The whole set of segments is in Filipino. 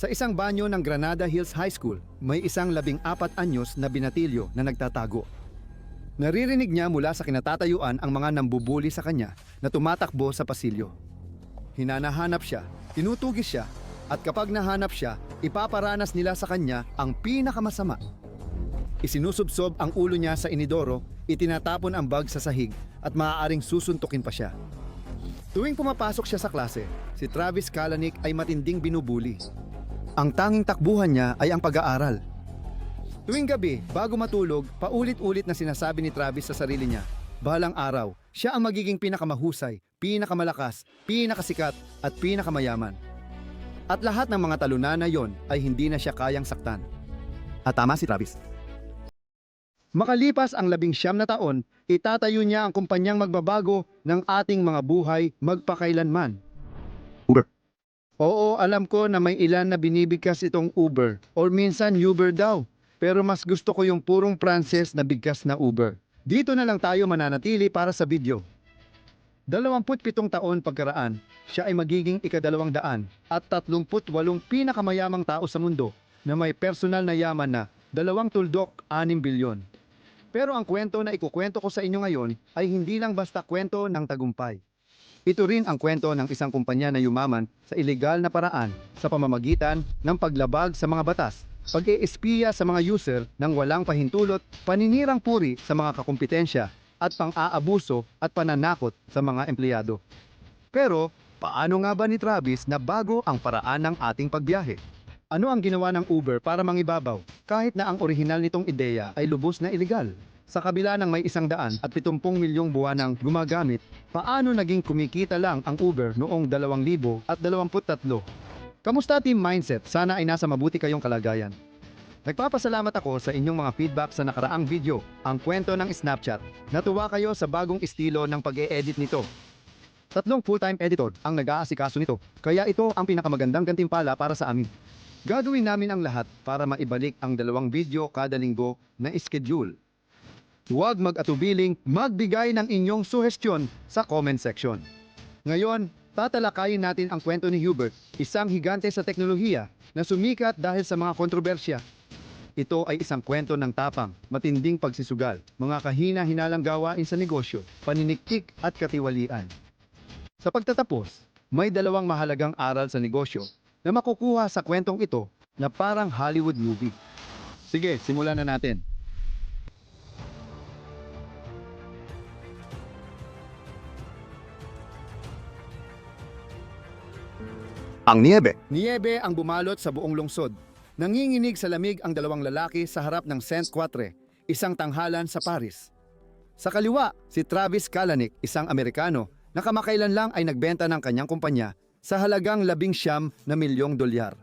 Sa isang banyo ng Granada Hills High School, may isang labing apat anyos na binatilyo na nagtatago. Naririnig niya mula sa kinatatayuan ang mga nambubuli sa kanya na tumatakbo sa pasilyo. Hinanahanap siya, tinutugis siya, at kapag nahanap siya, ipaparanas nila sa kanya ang pinakamasama. Isinusubsob ang ulo niya sa inidoro, itinatapon ang bag sa sahig at maaaring susuntukin pa siya. Tuwing pumapasok siya sa klase, si Travis Kalanick ay matinding binubuli. Ang tanging takbuhan niya ay ang pag-aaral. Tuwing gabi, bago matulog, paulit-ulit na sinasabi ni Travis sa sarili niya, balang araw, siya ang magiging pinakamahusay, pinakamalakas, pinakasikat, at pinakamayaman. At lahat ng mga talunan na yon ay hindi na siya kayang saktan. At tama si Travis. Makalipas ang labing siyam na taon, itatayo niya ang kumpanyang magbabago ng ating mga buhay magpakailanman. Oo, alam ko na may ilan na binibigkas itong Uber or minsan Uber daw. Pero mas gusto ko yung purong Frances na bigkas na Uber. Dito na lang tayo mananatili para sa video. 27 taon pagkaraan, siya ay magiging ikadalawang daan at 38 pinakamayamang tao sa mundo na may personal na yaman na dalawang tuldok 6 bilyon. Pero ang kwento na ikukwento ko sa inyo ngayon ay hindi lang basta kwento ng tagumpay. Ito rin ang kwento ng isang kumpanya na yumaman sa ilegal na paraan sa pamamagitan ng paglabag sa mga batas, pag-eespiya sa mga user ng walang pahintulot, paninirang puri sa mga kakumpetensya at pang-aabuso at pananakot sa mga empleyado. Pero, paano nga ba ni Travis na bago ang paraan ng ating pagbiyahe? Ano ang ginawa ng Uber para mangibabaw kahit na ang orihinal nitong ideya ay lubos na ilegal? Sa kabila ng may isang daan at 70 milyong buwanang gumagamit, paano naging kumikita lang ang Uber noong 2023? Kamusta team mindset? Sana ay nasa mabuti kayong kalagayan. Nagpapasalamat ako sa inyong mga feedback sa nakaraang video, ang kwento ng Snapchat. Natuwa kayo sa bagong estilo ng pag-e-edit nito. Tatlong full-time editor ang nag-aasikaso nito, kaya ito ang pinakamagandang gantimpala para sa amin. Gagawin namin ang lahat para maibalik ang dalawang video kada linggo na schedule. Huwag mag-atubiling magbigay ng inyong suhestyon sa comment section. Ngayon, tatalakayin natin ang kwento ni Hubert, isang higante sa teknolohiya na sumikat dahil sa mga kontrobersya. Ito ay isang kwento ng tapang, matinding pagsisugal, mga kahina-hinalang gawain sa negosyo, paniniktik at katiwalian. Sa pagtatapos, may dalawang mahalagang aral sa negosyo na makukuha sa kwentong ito na parang Hollywood movie. Sige, simulan na natin. Ang niebe. Niebe ang bumalot sa buong lungsod. Nanginginig sa lamig ang dalawang lalaki sa harap ng Saint Quatre, isang tanghalan sa Paris. Sa kaliwa, si Travis Kalanick, isang Amerikano, na kamakailan lang ay nagbenta ng kanyang kumpanya sa halagang labing siyam na milyong dolyar.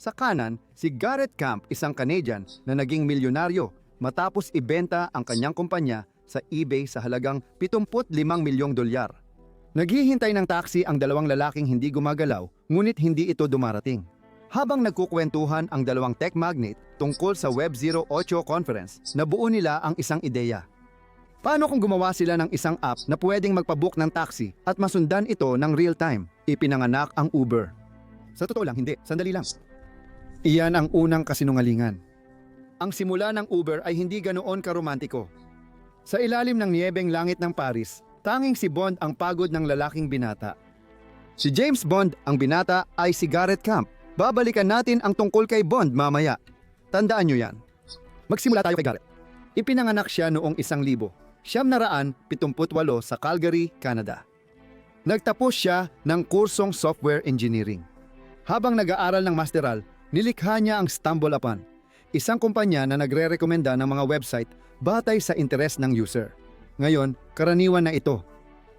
Sa kanan, si Garrett Camp, isang Canadian na naging milyonaryo matapos ibenta ang kanyang kumpanya sa eBay sa halagang 75 milyong dolyar. Naghihintay ng taxi ang dalawang lalaking hindi gumagalaw, ngunit hindi ito dumarating. Habang nagkukwentuhan ang dalawang tech magnate tungkol sa Web 08 conference, nabuo nila ang isang ideya. Paano kung gumawa sila ng isang app na pwedeng magpabook ng taxi at masundan ito ng real time? Ipinanganak ang Uber. Sa totoo lang, hindi. Sandali lang. Iyan ang unang kasinungalingan. Ang simula ng Uber ay hindi ganoon karomantiko. Sa ilalim ng niyebeng langit ng Paris, tanging si Bond ang pagod ng lalaking binata. Si James Bond, ang binata, ay si Garrett Camp. Babalikan natin ang tungkol kay Bond mamaya. Tandaan nyo yan. Magsimula tayo kay Garrett. Ipinanganak siya noong isang libo, siyam na raan, pitumputwalo sa Calgary, Canada. Nagtapos siya ng kursong software engineering. Habang nag-aaral ng masteral, nilikha niya ang Stumble Upon, isang kumpanya na nagre-rekomenda ng mga website batay sa interes ng user. Ngayon, karaniwan na ito.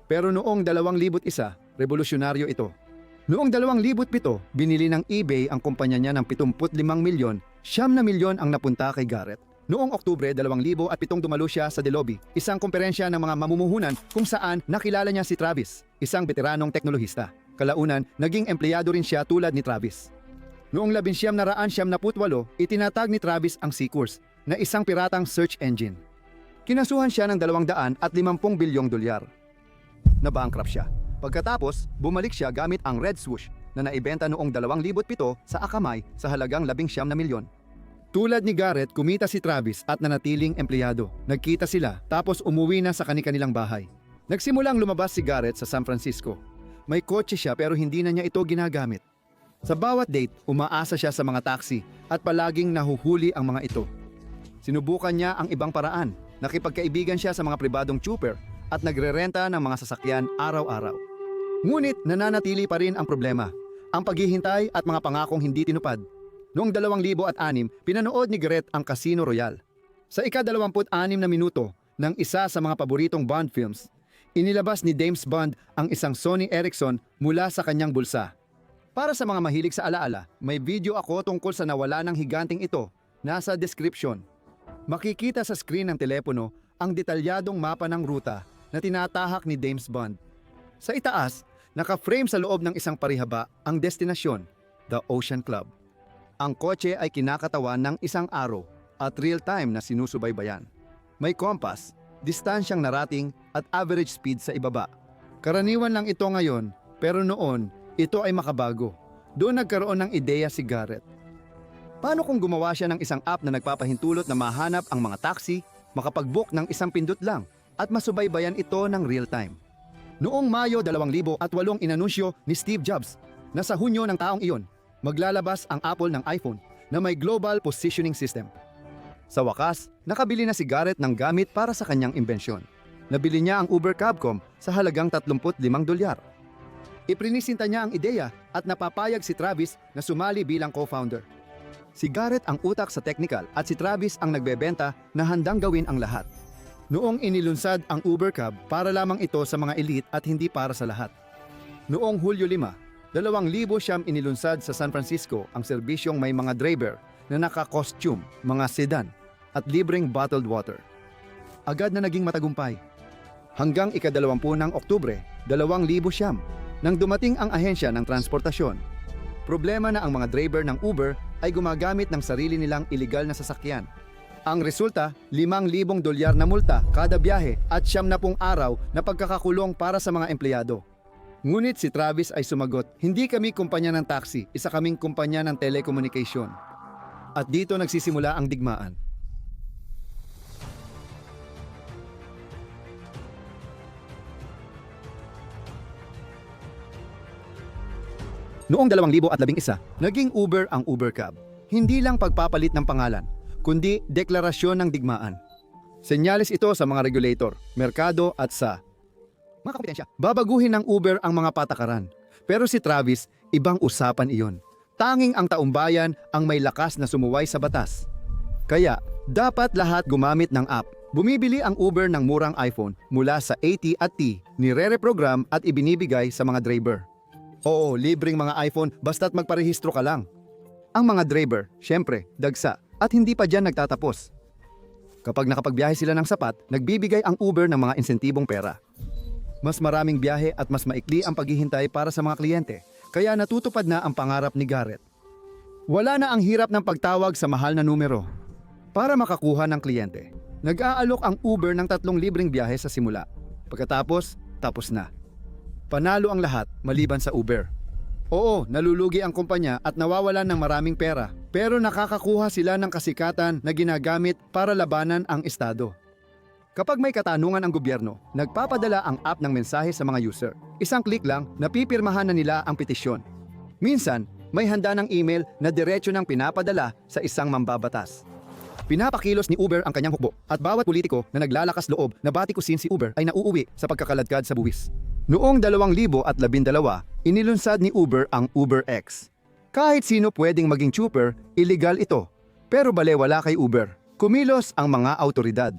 Pero noong 2001, revolusyonaryo ito. Noong 2007, binili ng eBay ang kumpanya niya ng 75 milyon, siyam na milyon ang napunta kay Garrett. Noong Oktubre 2007 dumalo siya sa Delobi, isang komperensya ng mga mamumuhunan kung saan nakilala niya si Travis, isang veteranong teknolohista. Kalaunan, naging empleyado rin siya tulad ni Travis. Noong 1978, itinatag ni Travis ang Seekurs na isang piratang search engine. Kinasuhan siya ng 250 bilyong dolyar. Nabankrupt siya. Pagkatapos, bumalik siya gamit ang Red Swoosh na naibenta noong 2007 sa Akamai sa halagang 19 na milyon. Tulad ni Garrett, kumita si Travis at nanatiling empleyado. Nagkita sila tapos umuwi na sa kani-kanilang bahay. Nagsimulang lumabas si Garrett sa San Francisco. May kotse siya pero hindi na niya ito ginagamit. Sa bawat date, umaasa siya sa mga taxi at palaging nahuhuli ang mga ito. Sinubukan niya ang ibang paraan. Nakipagkaibigan siya sa mga pribadong chuper at nagrerenta ng mga sasakyan araw-araw. Ngunit nananatili pa rin ang problema, ang paghihintay at mga pangakong hindi tinupad. Noong 2006, pinanood ni Garrett ang Casino Royale. Sa ika-26 na minuto ng isa sa mga paboritong Bond films, inilabas ni James Bond ang isang Sony Ericsson mula sa kanyang bulsa. Para sa mga mahilig sa alaala, may video ako tungkol sa nawala ng higanting ito. Nasa description. Makikita sa screen ng telepono ang detalyadong mapa ng ruta na tinatahak ni James Bond. Sa itaas, naka-frame sa loob ng isang parihaba ang destinasyon, the Ocean Club. Ang kotse ay kinakatawan ng isang araw at real-time na sinusubaybayan. May compass, distansyang narating at average speed sa ibaba. Karaniwan lang ito ngayon, pero noon, ito ay makabago. Doon nagkaroon ng ideya si Garrett. Paano kung gumawa siya ng isang app na nagpapahintulot na mahanap ang mga taxi, makapag-book ng isang pindot lang, at masubaybayan ito ng real-time? Noong Mayo 2008 inanunsyo ni Steve Jobs na sa Hunyo ng taong iyon, maglalabas ang Apple ng iPhone na may Global Positioning System. Sa wakas, nakabili na si Garrett ng gamit para sa kanyang imbensyon. Nabili niya ang Uber Cabcom sa halagang 35 dolyar. Iprinisinta niya ang ideya at napapayag si Travis na sumali bilang co-founder. Si Garrett ang utak sa technical at si Travis ang nagbebenta na handang gawin ang lahat. Noong inilunsad ang Uber Cab para lamang ito sa mga elite at hindi para sa lahat. Noong Hulyo 5, 2,000 siyam inilunsad sa San Francisco ang serbisyong may mga driver na naka-costume, mga sedan, at libreng bottled water. Agad na naging matagumpay. Hanggang ikadalawampu ng Oktubre, 2,000 siyam, nang dumating ang ahensya ng transportasyon. Problema na ang mga driver ng Uber ay gumagamit ng sarili nilang iligal na sasakyan. Ang resulta, 5,000 dolyar na multa kada biyahe at siyam na pong araw na pagkakakulong para sa mga empleyado. Ngunit si Travis ay sumagot, hindi kami kumpanya ng taxi, isa kaming kumpanya ng telecommunication. At dito nagsisimula ang digmaan. Noong 2011, naging Uber ang Uber Cab. Hindi lang pagpapalit ng pangalan, kundi deklarasyon ng digmaan. Senyales ito sa mga regulator, merkado at sa mga kompetensya. Babaguhin ng Uber ang mga patakaran. Pero si Travis, ibang usapan iyon. Tanging ang taumbayan ang may lakas na sumuway sa batas. Kaya, dapat lahat gumamit ng app. Bumibili ang Uber ng murang iPhone mula sa AT at T, nire-reprogram at ibinibigay sa mga driver. Oo, libreng mga iPhone basta't magparehistro ka lang. Ang mga driver, syempre, dagsa at hindi pa dyan nagtatapos. Kapag nakapagbiyahe sila ng sapat, nagbibigay ang Uber ng mga insentibong pera. Mas maraming biyahe at mas maikli ang paghihintay para sa mga kliyente, kaya natutupad na ang pangarap ni Garrett. Wala na ang hirap ng pagtawag sa mahal na numero. Para makakuha ng kliyente, nag-aalok ang Uber ng tatlong libreng biyahe sa simula. Pagkatapos, tapos na. Panalo ang lahat maliban sa Uber. Oo, nalulugi ang kumpanya at nawawalan ng maraming pera. Pero nakakakuha sila ng kasikatan na ginagamit para labanan ang estado. Kapag may katanungan ang gobyerno, nagpapadala ang app ng mensahe sa mga user. Isang click lang, napipirmahan na nila ang petisyon. Minsan, may handa ng email na diretsyo ng pinapadala sa isang mambabatas. Pinapakilos ni Uber ang kanyang hukbo at bawat politiko na naglalakas loob na batikusin si Uber ay nauuwi sa pagkakaladkad sa buwis. Noong 2012, inilunsad ni Uber ang Uber X. Kahit sino pwedeng maging chuper, illegal ito. Pero balewala kay Uber. Kumilos ang mga autoridad.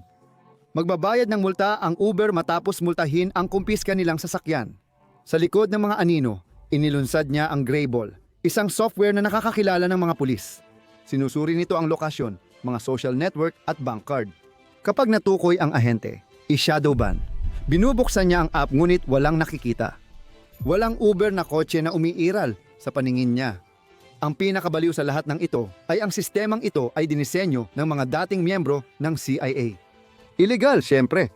Magbabayad ng multa ang Uber matapos multahin ang kumpiska nilang sasakyan. Sa likod ng mga anino, inilunsad niya ang Greyball, isang software na nakakakilala ng mga pulis. Sinusuri nito ang lokasyon, mga social network at bank card. Kapag natukoy ang ahente, i-shadow ban. Binubuksan niya ang app ngunit walang nakikita. Walang Uber na kotse na umiiral sa paningin niya. Ang pinakabaliw sa lahat ng ito ay ang sistemang ito ay dinisenyo ng mga dating miyembro ng CIA. Illegal, syempre.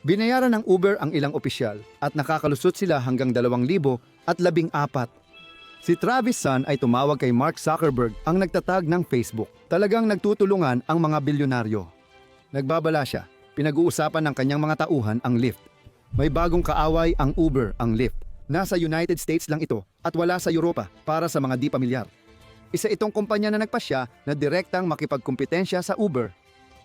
Binayaran ng Uber ang ilang opisyal at nakakalusot sila hanggang 2,000 at labing apat. Si Travis Sun ay tumawag kay Mark Zuckerberg ang nagtatag ng Facebook. Talagang nagtutulungan ang mga bilyonaryo. Nagbabala siya. Pinag-uusapan ng kanyang mga tauhan ang Lyft. May bagong kaaway ang Uber, ang Lyft. Nasa United States lang ito at wala sa Europa para sa mga di pamilyar. Isa itong kumpanya na nagpasya na direktang makipagkumpetensya sa Uber.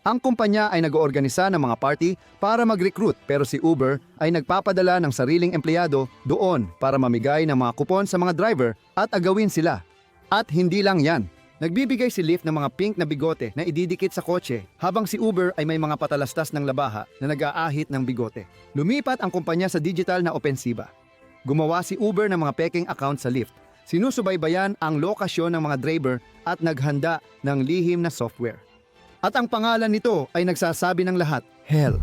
Ang kumpanya ay nag-oorganisa ng mga party para mag-recruit pero si Uber ay nagpapadala ng sariling empleyado doon para mamigay ng mga kupon sa mga driver at agawin sila. At hindi lang yan. Nagbibigay si Lyft ng mga pink na bigote na ididikit sa kotse habang si Uber ay may mga patalastas ng labaha na nag-aahit ng bigote. Lumipat ang kumpanya sa digital na opensiba. Gumawa si Uber ng mga peking account sa Lyft. Sinusubaybayan ang lokasyon ng mga driver at naghanda ng lihim na software. At ang pangalan nito ay nagsasabi ng lahat, Hell,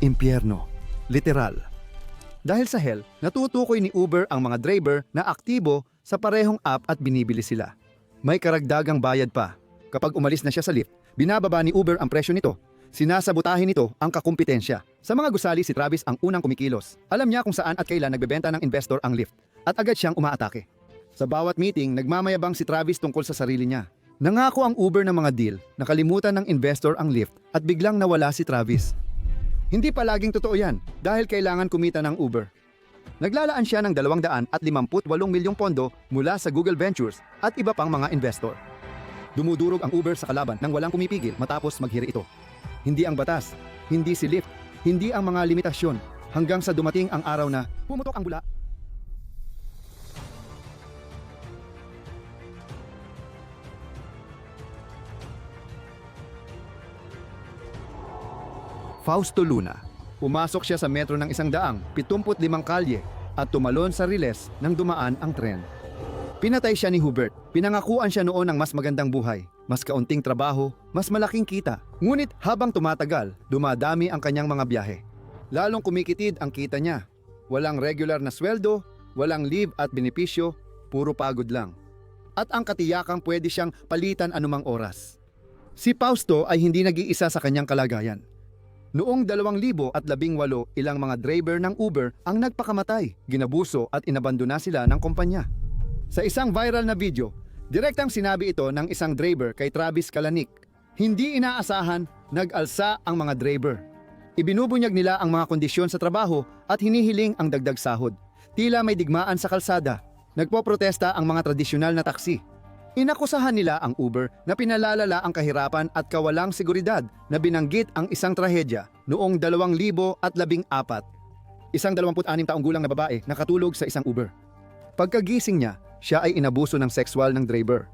Impyerno, literal. Dahil sa Hell, natutukoy ni Uber ang mga driver na aktibo sa parehong app at binibili sila. May karagdagang bayad pa. Kapag umalis na siya sa lift, binababa ni Uber ang presyo nito. Sinasabutahin nito ang kakumpetensya. Sa mga gusali si Travis ang unang kumikilos. Alam niya kung saan at kailan nagbebenta ng investor ang lift at agad siyang umaatake. Sa bawat meeting, nagmamayabang si Travis tungkol sa sarili niya. Nangako ang Uber ng mga deal, nakalimutan ng investor ang lift at biglang nawala si Travis. Hindi palaging totoo yan dahil kailangan kumita ng Uber. Naglalaan siya ng 258 milyong pondo mula sa Google Ventures at iba pang mga investor. Dumudurog ang Uber sa kalaban nang walang pumipigil matapos maghiri ito. Hindi ang batas, hindi si Lyft, hindi ang mga limitasyon, hanggang sa dumating ang araw na pumutok ang bula. Fausto Luna. Pumasok siya sa metro ng isang daang, 75 kalye at tumalon sa riles nang dumaan ang tren. Pinatay siya ni Hubert. Pinangakuan siya noon ng mas magandang buhay, mas kaunting trabaho, mas malaking kita. Ngunit habang tumatagal, dumadami ang kanyang mga biyahe. Lalong kumikitid ang kita niya. Walang regular na sweldo, walang leave at benepisyo, puro pagod lang. At ang katiyakang pwede siyang palitan anumang oras. Si Fausto ay hindi nag-iisa sa kanyang kalagayan. Noong 2018, ilang mga driver ng Uber ang nagpakamatay, ginabuso at inabandona sila ng kumpanya. Sa isang viral na video, direktang sinabi ito ng isang driver kay Travis Kalanick. Hindi inaasahan, nag-alsa ang mga driver. Ibinubunyag nila ang mga kondisyon sa trabaho at hinihiling ang dagdag sahod. Tila may digmaan sa kalsada. Nagpoprotesta ang mga tradisyonal na taksi. Inakusahan nila ang Uber na pinalalala ang kahirapan at kawalang seguridad na binanggit ang isang trahedya noong 2014. Isang 26 taong gulang na babae nakatulog sa isang Uber. Pagkagising niya, siya ay inabuso ng sexual ng driver.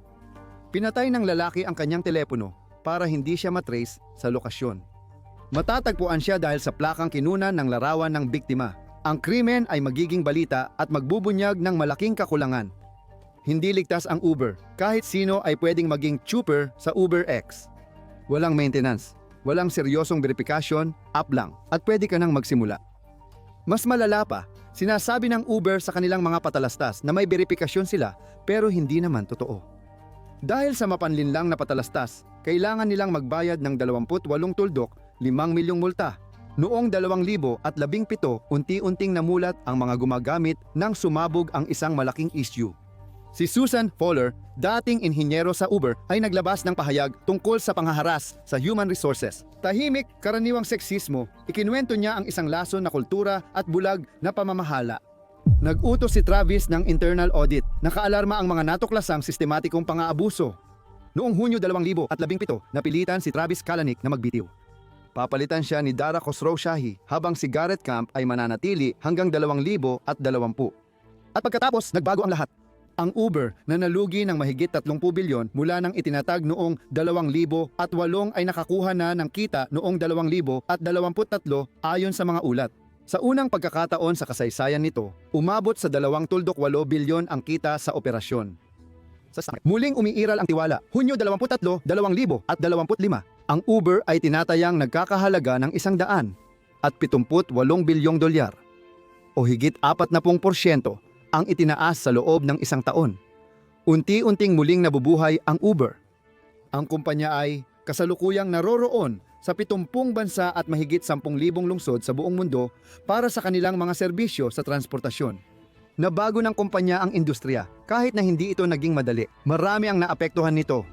Pinatay ng lalaki ang kanyang telepono para hindi siya matrace sa lokasyon. Matatagpuan siya dahil sa plakang kinunan ng larawan ng biktima. Ang krimen ay magiging balita at magbubunyag ng malaking kakulangan hindi ligtas ang Uber. Kahit sino ay pwedeng maging chuper sa Uber X. Walang maintenance, walang seryosong verifikasyon, app lang, at pwede ka nang magsimula. Mas malala pa, sinasabi ng Uber sa kanilang mga patalastas na may verifikasyon sila pero hindi naman totoo. Dahil sa mapanlinlang na patalastas, kailangan nilang magbayad ng 28 tuldok, 5 milyong multa. Noong 2017, unti-unting namulat ang mga gumagamit nang sumabog ang isang malaking issue. Si Susan Fowler, dating inhinyero sa Uber, ay naglabas ng pahayag tungkol sa panghaharas sa human resources. Tahimik, karaniwang seksismo, ikinuwento niya ang isang lason na kultura at bulag na pamamahala. Nag-utos si Travis ng internal audit. Nakaalarma ang mga natuklasang sistematikong pang-aabuso. Noong Hunyo 2017, napilitan si Travis Kalanick na magbitiw. Papalitan siya ni Dara Khosrow-Shahi habang si Garrett Camp ay mananatili hanggang 2020. At pagkatapos, nagbago ang lahat. Ang Uber na nalugi ng mahigit 30 bilyon mula nang itinatag noong 2000 at walong ay nakakuha na ng kita noong 2000 at 23 ayon sa mga ulat. Sa unang pagkakataon sa kasaysayan nito, umabot sa 2.8 bilyon ang kita sa operasyon. Sa. Muling umiiral ang tiwala. Hunyo 23, 2000 at 25. Ang Uber ay tinatayang nagkakahalaga ng isang daan at 78 bilyong dolyar o higit 40% ang itinaas sa loob ng isang taon. Unti-unting muling nabubuhay ang Uber. Ang kumpanya ay kasalukuyang naroroon sa 70 bansa at mahigit 10,000 lungsod sa buong mundo para sa kanilang mga serbisyo sa transportasyon. Nabago ng kumpanya ang industriya kahit na hindi ito naging madali. Marami ang naapektuhan nito.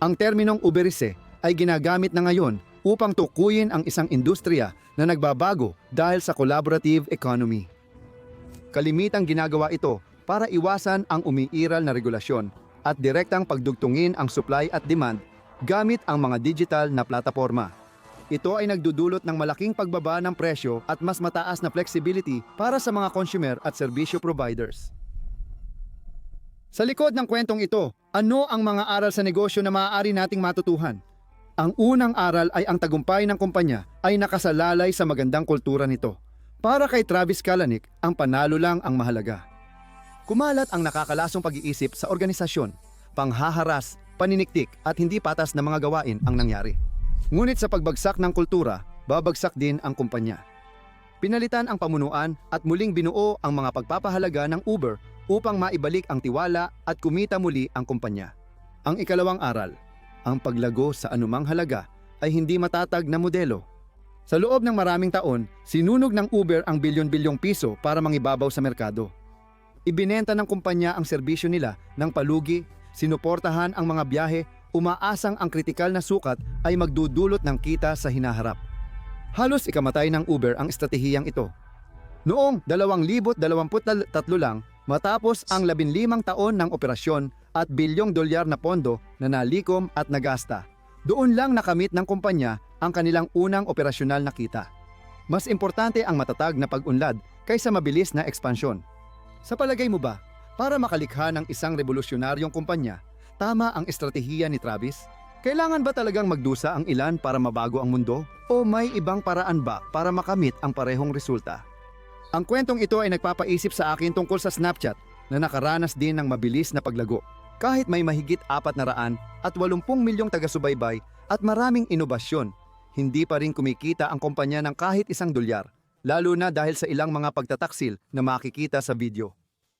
Ang terminong Uberise ay ginagamit na ngayon upang tukuyin ang isang industriya na nagbabago dahil sa collaborative economy. Kalimitang ginagawa ito para iwasan ang umiiral na regulasyon at direktang pagdugtungin ang supply at demand gamit ang mga digital na plataforma. Ito ay nagdudulot ng malaking pagbaba ng presyo at mas mataas na flexibility para sa mga consumer at serbisyo providers. Sa likod ng kwentong ito, ano ang mga aral sa negosyo na maaari nating matutuhan? Ang unang aral ay ang tagumpay ng kumpanya ay nakasalalay sa magandang kultura nito. Para kay Travis Kalanick, ang panalo lang ang mahalaga. Kumalat ang nakakalasong pag-iisip sa organisasyon, panghaharas, paniniktik at hindi patas na mga gawain ang nangyari. Ngunit sa pagbagsak ng kultura, babagsak din ang kumpanya. Pinalitan ang pamunuan at muling binuo ang mga pagpapahalaga ng Uber upang maibalik ang tiwala at kumita muli ang kumpanya. Ang ikalawang aral, ang paglago sa anumang halaga ay hindi matatag na modelo. Sa loob ng maraming taon, sinunog ng Uber ang bilyon-bilyong piso para mangibabaw sa merkado. Ibinenta ng kumpanya ang serbisyo nila ng palugi, sinuportahan ang mga biyahe, umaasang ang kritikal na sukat ay magdudulot ng kita sa hinaharap. Halos ikamatay ng Uber ang estratehiyang ito. Noong 2023 lang, matapos ang 15 taon ng operasyon at bilyong dolyar na pondo na nalikom at nagasta, doon lang nakamit ng kumpanya ang kanilang unang operasyonal na kita. Mas importante ang matatag na pag-unlad kaysa mabilis na ekspansyon. Sa palagay mo ba, para makalikha ng isang revolusyonaryong kumpanya, tama ang estratehiya ni Travis? Kailangan ba talagang magdusa ang ilan para mabago ang mundo? O may ibang paraan ba para makamit ang parehong resulta? Ang kwentong ito ay nagpapaisip sa akin tungkol sa Snapchat na nakaranas din ng mabilis na paglago. Kahit may mahigit apat na raan at 80 milyong taga-subaybay at maraming inobasyon, hindi pa rin kumikita ang kumpanya ng kahit isang dolyar, lalo na dahil sa ilang mga pagtataksil na makikita sa video.